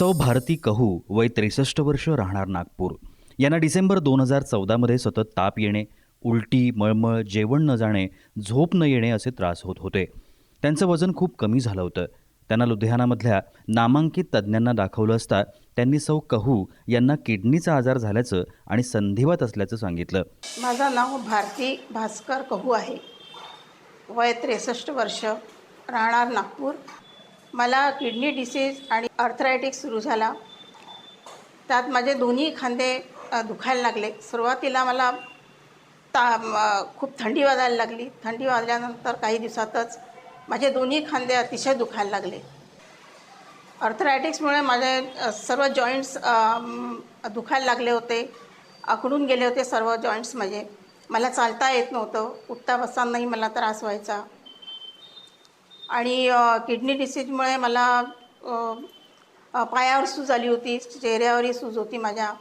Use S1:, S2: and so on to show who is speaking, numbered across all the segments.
S1: सौ भारती कहू वय त्रेसष्ट वर्ष राहणार नागपूर. यांना डिसेंबर दोन हजार चौदामध्ये सतत ताप येणे उलटी मळमळ जेवण न जाणे झोप न येणे असे त्रास होत होते. त्यांचं वजन खूप कमी झालं होतं. त्यांना लुधियानामधल्या नामांकित तज्ज्ञांना दाखवलं असता त्यांनी सौ कहू यांना किडनीचा आजार झाल्याचं आणि संधिवात असल्याचं सांगितलं.
S2: माझं नाव भारती भास्कर कहू आहे. वय त्रेसष्ट वर्ष राहणार नागपूर. मला किडनी डिसीज आणि अर्थरायटिक्स सुरू झाला. त्यात माझे दोन्ही खांदे दुखायला लागले. सुरुवातीला मला ता खूप थंडी वाजायला लागली. थंडी वाजल्यानंतर काही दिवसातच माझे दोन्ही खांदे अतिशय दुखायला लागले. अर्थरायटिक्समुळे माझे सर्व जॉईंट्स दुखायला लागले होते. आकडून गेले होते सर्व जॉईंट्स माझे. मला चालता येत नव्हतं. उठता बसतानाही मला त्रास व्हायचा. आणि किडनी डिसीजमुळे मला पायावर सूज आली होती चेहऱ्यावरही सूज होती माझ्या.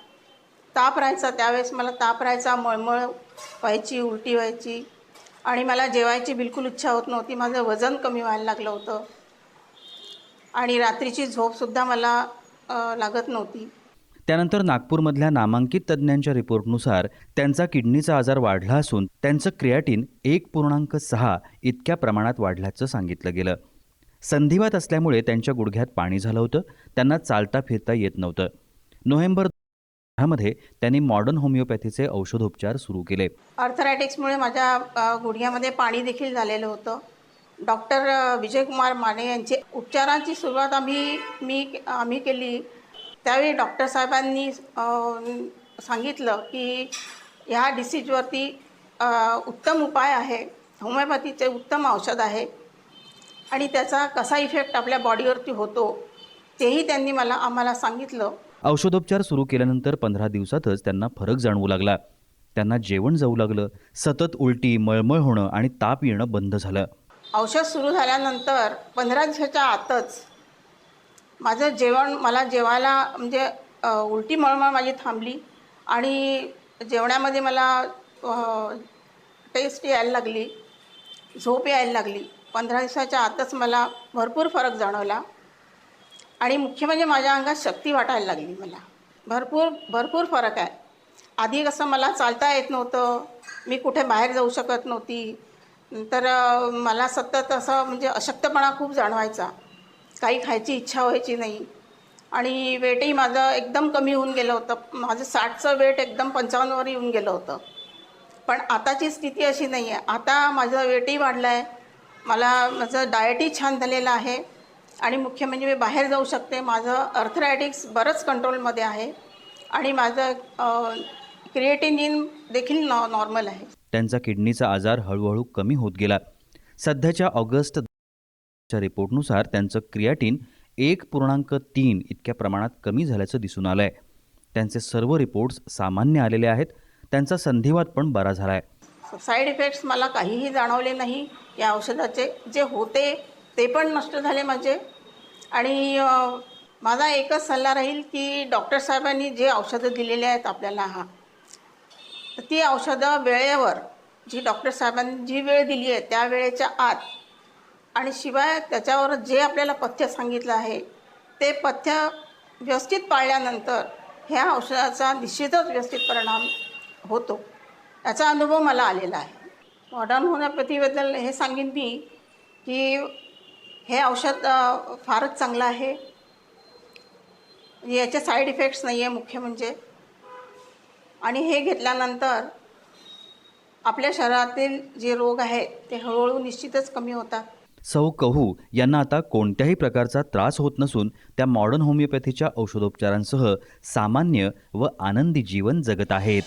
S2: ताप राहायचा त्यावेळेस मला ताप राहायचा मळमळ व्हायची उलटी व्हायची. आणि मला जेवायची बिलकुल इच्छा होत नव्हती माझं वजन कमी व्हायला लागलं होतं. आणि रात्रीची झोपसुद्धा मला लागत नव्हती.
S1: त्यानंतर नागपूरमधल्या नामांकित तज्ज्ञांच्या रिपोर्टनुसार त्यांचा किडनीचा आजार वाढला असून त्यांचं क्रियाटिन एक पूर्णांक सहा इतक्या प्रमाणात वाढल्याचं सांगितलं गेलं. संधिवात असल्यामुळे त्यांच्या गुडघ्यात पाणी झालं होतं. त्यांना चालता फिरता येत नव्हतं. नोव्हेंबरमध्ये त्यांनी मॉडर्न होमिओपॅथीचे औषधोपचार सुरू केले.
S2: अर्थरायटिक्समुळे माझ्या गुडघ्यामध्ये पाणी देखील झालेलं होतं. डॉक्टर विजयकुमार माने यांचे उपचारांची सुरुवात आम्ही मी आम्ही केली. त्यावेळी डॉक्टर साहेबांनी सांगितलं की ह्या डिसीजवरती उत्तम उपाय आहे. होमिओपॅथीचे उत्तम औषध आहे. आणि त्याचा कसा इफेक्ट आपल्या बॉडीवरती होतो तेही त्यांनी मला आम्हाला सांगितलं.
S1: औषधोपचार सुरू केल्यानंतर पंधरा दिवसातच त्यांना फरक जाणवू लागला. त्यांना जेवण जाऊ लागलं. सतत उलटी मळमळ होणं आणि ताप येणं बंद झालं.
S2: औषध सुरू झाल्यानंतर पंधरा दिवसाच्या आतच माझं जेवण मला जेवायला म्हणजे उलटी मळमळ माझी थांबली आणि जेवणामध्ये मला टेस्ट यायला लागली झोप यायला लागली. पंधरा दिवसाच्या आतच मला भरपूर फरक जाणवला आणि मुख्य म्हणजे माझ्या अंगात शक्ती वाटायला लागली मला. भरपूर भरपूर फरक आहे. आधी कसं मला चालता येत नव्हतं मी कुठे बाहेर जाऊ शकत नव्हती. तर मला सतत असं म्हणजे अशक्तपणा खूप जाणवायचा. काही खायची इच्छा व्हायची नाही. आणि वेटही माझं एकदम कमी होऊन गेलं होतं. माझं साठचं वेट एकदम पंचावन्नवर येऊन गेलं होतं. पण आताची स्थिती अशी नाही आहे आता माझं वेटही वाढलं आहे मला माझं डाएटही छान झालेलं आहे. आणि मुख्य म्हणजे मी बाहेर जाऊ शकते. माझं अर्थरायटिक्स बरंच कंट्रोलमध्ये आहे. आणि माझं क्रिएटिनिन देखील नॉ नॉर्मल आहे.
S1: त्यांचा किडनीचा आजार हळूहळू कमी होत गेला. सध्याच्या ऑगस्ट च्या रिपोर्टनुसार त्यांचं क्रियाटीन एक पूर्णांक तीन इतक्या प्रमाणात कमी झाल्याचं दिसून आलं आहे त्यांचे सर्व रिपोर्ट्स सामान्य आलेले आहेत. त्यांचा संधिवात पण बरा झाला आहे
S2: साईड इफेक्ट्स मला काहीही जाणवले नाही. या औषधाचे जे होते ते पण नष्ट झाले माझे. आणि माझा एकच सल्ला राहील की डॉक्टर साहेबांनी जे औषधं दिलेली आहेत आपल्याला हा. ती औषधं वेळेवर जी डॉक्टर साहेबांनी जी वेळ दिली आहे त्या वेळेच्या आत आणि शिवाय त्याच्यावर जे आपल्याला पथ्य सांगितलं आहे ते पथ्य व्यवस्थित पाळल्यानंतर ह्या औषधाचा निश्चितच व्यवस्थित परिणाम होतो. याचा अनुभव मला आलेला आहे. मॉडर्न होमिओपॅथीबद्दल हे सांगेन मी की हे औषध फारच चांगलं आहे. याचे साईड इफेक्ट्स नाही आहे मुख्य म्हणजे. आणि हे घेतल्यानंतर आपल्या शरीरातील जे रोग आहेत ते हळूहळू निश्चितच कमी होतात.
S1: सौ कहू यांना आता कोणत्याही प्रकारचा त्रास होत नसून त्या मॉडर्न होमिओपॅथीच्या औषधोपचारांसह सामान्य व आनंदी जीवन जगत आहेत.